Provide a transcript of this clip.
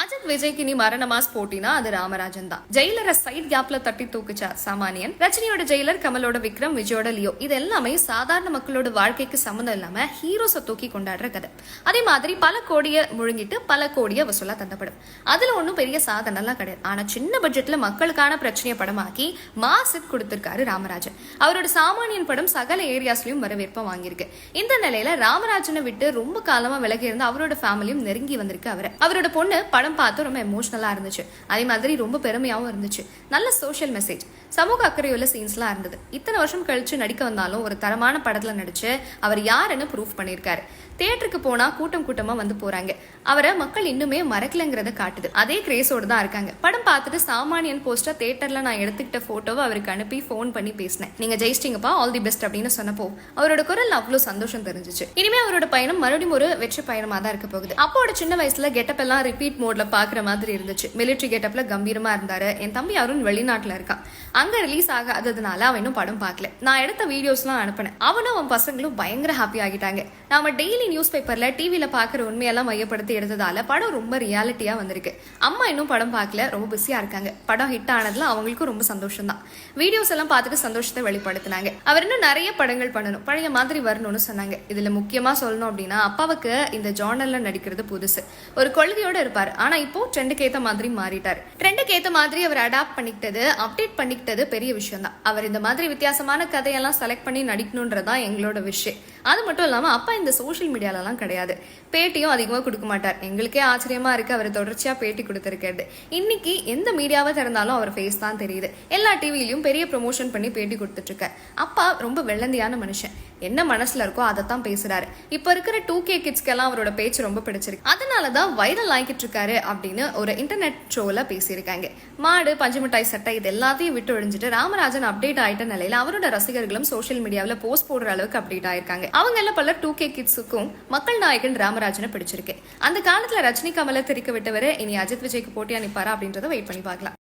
அஜித் விஜய்க்கு நீ மரண மாஸ் போட்டினா அது ராமராஜன் தான். ஜெயிலரை சைட் கேப்ல தட்டி தூக்குச்சா சாமானியன். ரஜினியோட ஜெயிலர் கமலோட விக்ரம் விஜயோட லியோ. இது எல்லாமே சாதாரண மக்களோட வாழ்க்கைக்கு சம்மந்தம் இல்லாம ஹீரோஸை தூக்கி கொண்டாடுற கதை. அதே மாதிரி பல கோடிய முழுங்கிட்டு பல கோடிய வசூலா தந்தப்படும். அதுல ஒன்றும் பெரிய சாதனைலாம் கிடையாது. ஆனா சின்ன பட்ஜெட்ல மக்களுக்கான பிரச்சனையை படமாக்கி மாசிட் கொடுத்திருக்காரு ராமராஜன். அவரோட சாமானியன் படம் சகல ஏரியாஸ்லயும் வரவேற்பை வாங்கியிருக்கு. இந்த நிலையில ராமராஜனை விட்டு ரொம்ப காலமா விலகி இருந்த அவரோட ஃபேமிலியும் நெருங்கி வந்திருக்கு அவரை. அவரோட பொண்ணு படம் பார்த்து ரொம்ப எமோஷனலா இருந்துச்சு. அதே மாதிரி ரொம்ப பெருமையாவும் இருந்துச்சு. நல்ல சோஷியல் மெசேஜ் சமூக அக்கறையுள்ள சீன்ஸ்லாம் இருந்தது. இத்தனை வருஷம் கழிச்சு நடிக்க வந்தாலும் ஒரு தரமான படத்துல நடிச்சு அவர் யாருன்னு ப்ரூஃப் பண்ணியிருக்காரு. தேட்டருக்கு போனா கூட்டம் கூட்டமா வந்து போறாங்க. அவரை மக்கள் இன்னுமே மறக்கலைங்கிறத காட்டுது. அதே கிரேஸோட தான் இருக்காங்க. படம் பார்த்துட்டு சாமானியன் போஸ்டர் தேட்டரில் நான் எடுத்துக்கிட்ட போட்டோவை அவருக்கு அனுப்பி ஃபோன் பண்ணி பேசினேன். நீங்க ஜெயிச்சிட்டிங்கப்பா ஆல் தி பெஸ்ட் அப்படின்னு சொன்னப்போ அவரோட குரல் அவ்வளோ சந்தோஷம் தெரிஞ்சுச்சு. இனிமே அவரோட பயணம் மறுபடியும் ஒரு வெற்றி பயணமாக தான் இருக்க போகுது. அப்போட சின்ன வயசுல கெட்டப் எல்லாம் ரிப்பீட் போர்டில் பார்க்குற மாதிரி இருந்துச்சு. மிலிட்டரி கேட்டப்பில் கம்பீரமாக இருந்தார். என் தம்பி அருண் வெளிநாட்டில் இருக்கான் அங்கே ரிலீஸ் ஆகாததுனால அவன் இன்னும் படம் பார்க்கல. நான் எடுத்த வீடியோஸ்லாம் அனுப்பினேன். அவனும் அவன் பசங்களும் பயங்கர ஹாப்பி ஆகிட்டாங்க. நாம டெய்லி நியூஸ் பேப்பரில் டிவியில் பார்க்குற உண்மையெல்லாம் மையப்படுத்தி எடுத்ததால படம் ரொம்ப ரியாலிட்டியாக வந்திருக்கு. அம்மா இன்னும் படம் பார்க்கல. ரொம்ப பிஸியாக இருக்காங்க. படம் ஹிட் ஆனதில் அவங்களுக்கும் ரொம்ப சந்தோஷம் தான் வீடியோஸ் எல்லாம் பார்த்துட்டு சந்தோஷத்தை வெளிப்படுத்தினாங்க. அவர் இன்னும் நிறைய படங்கள் பண்ணணும். பழைய மாதிரி வரணும்னு சொன்னாங்க. இதில் முக்கியமாக சொல்லணும் அப்படின்னா அப்பாவுக்கு இந்த ஜோனலில் நடிக்கிறது புதுசு. ஒரு கொள்கையோட இருப்பார். ஆனா இப்போ ட்ரெண்டுக்கு ஏத்த மாதிரி மாறிட்டார். ட்ரெண்டுக்கு ஏத்த மாதிரி அவர் அடாப்ட் பண்ணிக்கிட்டது அப்டேட் பண்ணிக்கிட்டது பெரிய விஷயம் தான் அவர் இந்த மாதிரி வித்தியாசமான கதையெல்லாம் செலக்ட் பண்ணி நடிக்கணுன்றதான் எங்களோட விஷயம் அது மட்டும் இல்லாமல் அப்பா இந்த சோஷியல் மீடியாலலாம் கிடையாது. பேட்டியும் அதிகமாக கொடுக்க மாட்டார். எங்களுக்கே ஆச்சரியமாக இருக்குது அவர் தொடர்ச்சியாக பேட்டி கொடுத்துருக்கிறது. இன்னைக்கு எந்த மீடியாவை திறந்தாலும் அவர் ஃபேஸ் தான் தெரியுது. எல்லா டிவிலையும் பெரிய ப்ரொமோஷன் பண்ணி பேட்டி கொடுத்துட்ருக்கார். அப்பா ரொம்ப வெள்ளந்தியான மனுஷன். என்ன மனசில் இருக்கோ அதை தான் பேசுகிறாரு இப்போ இருக்கிற டூ கே கிட்ஸ்க்கெல்லாம் அவரோட பேச்சு ரொம்ப பிடிச்சிருக்கு. அதனால தான் வைரல் ஆகிட்டு இருக்காரு அப்படின்னு ஒரு இன்டர்நெட் ஷோவில் பேசியிருக்காங்க. மாடு பஞ்சுமிட்டாய் சட்டை இது எல்லாத்தையும் விட்டு ஒழிஞ்சிட்டு ராமராஜன் அப்டேட் ஆகிட்ட நிலையில அவரோட ரசிகர்களும் சோஷியல் மீடியாவில் போஸ்ட் போடுற அளவுக்கு அப்டேட் ஆயிருக்காங்க. அவங்க எல்லாம் டூ கே கிட்ஸுக்கும் மக்கள் நாயகன் ராமராஜனை பிடிச்சிருக்கு. அந்த காலத்துல ரஜினி கமலை திரிக்க விட்டவரை இனி அஜித் விஜய்க்கு போட்டியா நிப்பாரா அப்படின்றத வெயிட் பண்ணி பார்க்கலாம்.